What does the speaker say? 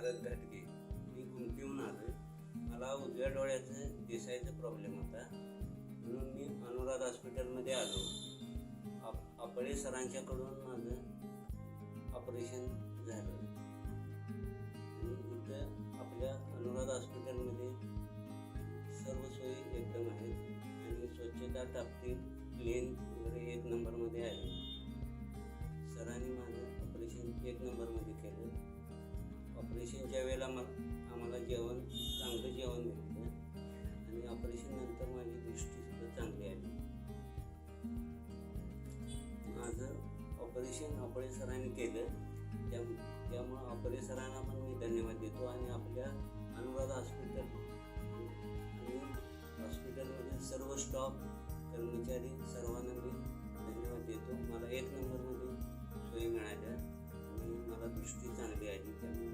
भारत घाटगे. मी गुंफीहून आलो मला उजव्या डोळ्याचं दिसायचं प्रॉब्लेम होता. म्हणून मी अनुराध हॉस्पिटलमध्ये आलो. आप आपळे सरांच्याकडून माझं ऑपरेशन झालं. आणि इथं आपल्या अनुराध हॉस्पिटलमध्ये सर्व सोयी एकदम आहेत. आणि स्वच्छता टापटीप क्लीन वगैरे एक नंबरमध्ये आहे. सरांनी माझं ऑपरेशन एक नंबरमध्ये केलं. ज्या वेळेला मग आम्हाला जेवण चांगलं जेवण मिळतं आणि ऑपरेशन नंतर माझी दृष्टीसुद्धा चांगली आली. माझं ऑपरेशन ऑपरेसरांनी केलं. त्या त्यामुळं ऑपरेसरांना पण मी धन्यवाद देतो. आणि आपल्या अनुराधा हॉस्पिटल आणि हॉस्पिटलमध्ये सर्व स्टॉफ कर्मचारी सर्वांना मी धन्यवाद देतो. मला एक नंबरमध्ये सोयी मिळाल्या. आणि मला दृष्टी चांगली आली. त्यामुळे